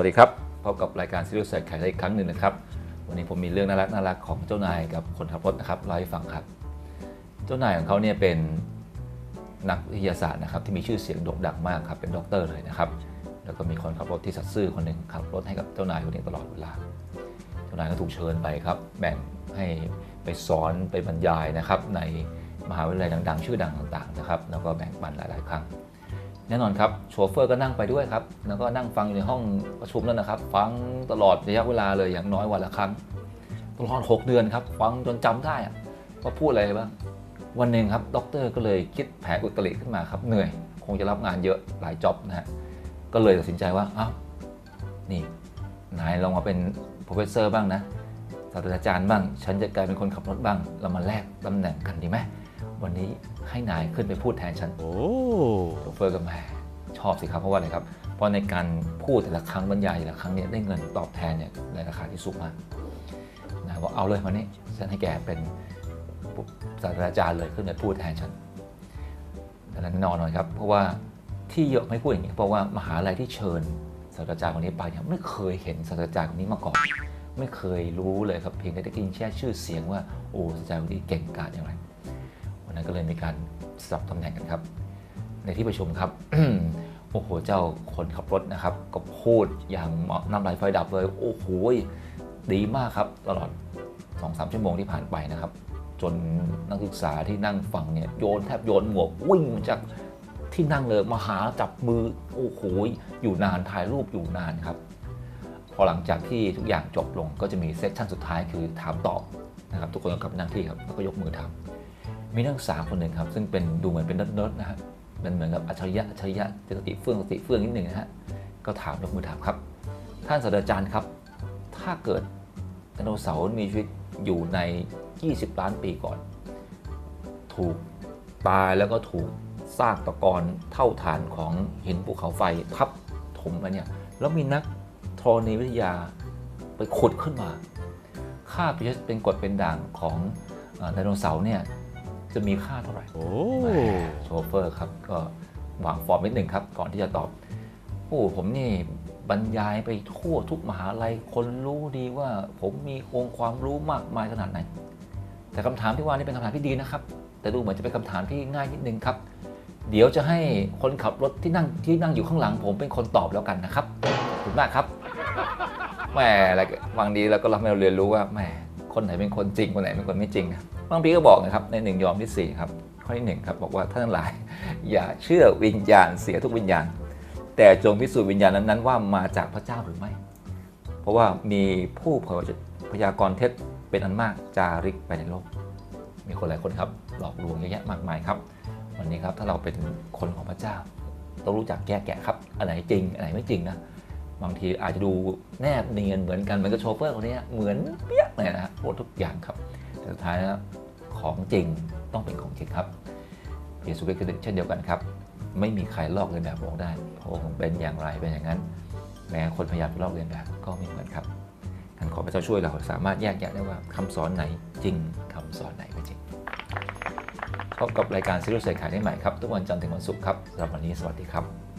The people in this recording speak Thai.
วัสดีครับพบกับรายการซีรีส์ใส่ไข่ได้อีกครั้งหนึ่งนะครับ วันนี้ผมมีเรื่องน่ารักน่ารักของเจ้านายกับคนขับรถนะครับเล่าให้ฟังครับ เจ้านายของเขาเนี่ยเป็นนักวิทยาศาสตร์นะครับที่มีชื่อเสียงโด่งดังมากครับเป็นด็อกเตอร์เลยนะครับ แล้วก็มีคนขับรถที่สัตย์ซื่อคนหนึ่งขับรถให้กับเจ้านายคนนี้ตลอดเวลา เจ้านายก็ถูกเชิญไปครับแบ่งให้ไปสอนไปบรรยายนะครับในมหาวิทยาลัยดังๆ ชื่อดังต่างๆนะครับแล้วก็แบ่งปันหลาย ๆ ครั้ง แน่นอนครับโชเฟอร์ก็นั่งไปด้วยครับ แล้วก็นั่งฟังอยู่ในห้องประชุมนั่นนะครับ ฟังตลอดระยะเวลาเลยอย่างน้อยวันละครั้ง ตลอด 6 เดือนครับ ฟังจนจำได้ว่าพูดอะไรบ้าง วันหนึ่งครับด็อกเตอร์ก็เลยคิดแผนอุตริขึ้นมาครับ เหนื่อย คงจะรับงานเยอะหลายจ็อบนะฮะ ก็เลยตัดสินใจว่า อ้าว นี่ นายลองมาเป็น professor บ้างนะ ศาสตราจารย์บ้าง ฉันจะกลายเป็นคนขับรถบ้าง เรามาแลกตำแหน่งกันดีไหม วันนี้ให้นายขึ้นไปพูดแทนฉัน โอ้ โชเฟอร์ก็แหมชอบสิครับเพราะว่าอะไรครับ เพราะในการพูดแต่ละครั้งบรรยายแต่ละครั้งเนี่ยได้เงินตอบแทนเนี่ยในราคาที่สูงมากนะว่าเอาเลยวันนี้ฉันให้แกเป็นศาสตราจารย์เลยขึ้นไปพูดแทนฉันแต่แน่นอนหน่อยครับ เพราะว่าที่เยอะไม่พูดอย่างนี้เพราะว่ามหาลัยที่เชิญศาสตราจารย์คนนี้ไปเนี่ยไม่เคยเห็นศาสตราจารย์คนนี้มาก่อน ไม่เคยรู้เลยครับเพียงแต่ได้ยินแค่ชื่อเสียงว่าโอ้ศาสตราจารย์คนนี้เก่งกาจอย่างไรวันนั้นก็เลยมีการสลับตำแหน่งกันครับ ในที่ประชุมครับโอ้โหเจ้าคนขับรถนะครับ ก็พูดอย่างน้ำลายไฟดับเลย โอ้โหดีมากครับ ตลอด 2-3 ชั่วโมงที่ผ่านไปนะครับ จนนักศึกษาที่นั่งฟังเนี่ยโยนแทบโยนหมวกวิ่งจากที่นั่งเลยมาหาจับมือโอ้โหอยู่นานถ่ายรูปอยู่นานครับ พอหลังจากที่ทุกอย่างจบลงก็จะมีเซสชั่นสุดท้ายคือถามตอบนะครับ ทุกคนก็กลับนั่งที่ครับแล้วก็ยกมือถามมีนักศึกษาคนหนึ่งครับ ซึ่งเป็นดูเหมือนเป็นเนิร์ดๆนะฮะ เป็นเหมือนกับอัจฉริยะอัจฉริยะสติเฟื่องสติเฟื่องนิดหนึ่งนะฮะก็ถามยกมือถามครับ ท่านศาสตราจารย์ครับ ถ้าเกิดไดโนเสาร์มีชีวิตอยู่ใน 20 ล้านปีก่อน ถูกตายแล้วก็ถูกซากตะกอนเท่าฐานของหินภูเขาไฟทับถมไปเนี่ยแล้วมีนักธรณีวิทยาไปขุดขึ้นมา ค่า pH เป็นกรดเป็นด่างของไดโนเสาร์เนี่ย จะมีค่าเท่าไหร่โอ้โชเฟอร์ครับก็วางฟอร์มนิดหนึ่งครับ ก่อนที่จะตอบ โอ้ผมนี่บรรยายไปทั่วทุกมหาลัยคนรู้ดีว่า ผมมีองค์ความรู้มากมายขนาดไหน แต่คำถามที่ว่านี่เป็นคำถามที่ดีนะครับ แต่ดูเหมือนจะเป็นคำถามที่ง่ายนิดนึงครับ เดี๋ยวจะให้คนขับรถที่นั่งที่นั่งอยู่ข้างหลัง ผมเป็นคนตอบแล้วกันนะครับขอบคุณมากครับแหมอะไรก็บางทีเราก็เราให้เราเรียนรู้ว่าแหมคนไหนเป็นคนจริงคนไหนเป็นคนไม่จริงนะ บางพีก็บอกนะครับในหนึ่งยอมที่สี่ครับข้อที่หนึ่งครับบอกว่าท่านหลาย อย่าเชื่อวิญญาณเสียทุกวิญญาณ แต่จงพิสูจน์วิญญาณนั้นๆว่ามาจากพระเจ้าหรือไม่ เพราะว่ามีผู้เผยพยากรณ์เท็จเป็นอันมากจาริกไปในโลก มีคนหลายคนครับหลอกลวงเยอะแยะมากมายครับ วันนี้ครับถ้าเราเป็นคนของพระเจ้าต้องรู้จักแยกแกะครับอันไหนจริงอันไหนไม่จริงนะบางทีอาจจะดูแนบเนียนเหมือนกันเหมือนกับโชเฟอร์คนนี้เหมือนเปี้ยเลยนะฮะพูดทุกอย่างครับแต่สุดท้ายแล้ว ของจริงต้องเป็นของจริงครับเยซูคริสต์เช่นเดียวกันครับ ไม่มีใครลอกเลียนแบบพระองค์ได้พระองค์เป็นอย่างไรเป็นอย่างนั้น แม้คนพยายามจะลอกเลียนแบบก็ไม่เหมือนครับท่านขอพระเจ้าช่วยเราสามารถแยกแยะได้ว่าคำสอนไหนจริงคำสอนไหนไม่จริงพบกับรายการซีรีส์ใส่ขายได้ใหม่ครับทุกวันจันทร์ถึงวันศุกร์ครับสำหรับวันนี้สวัสดีครับ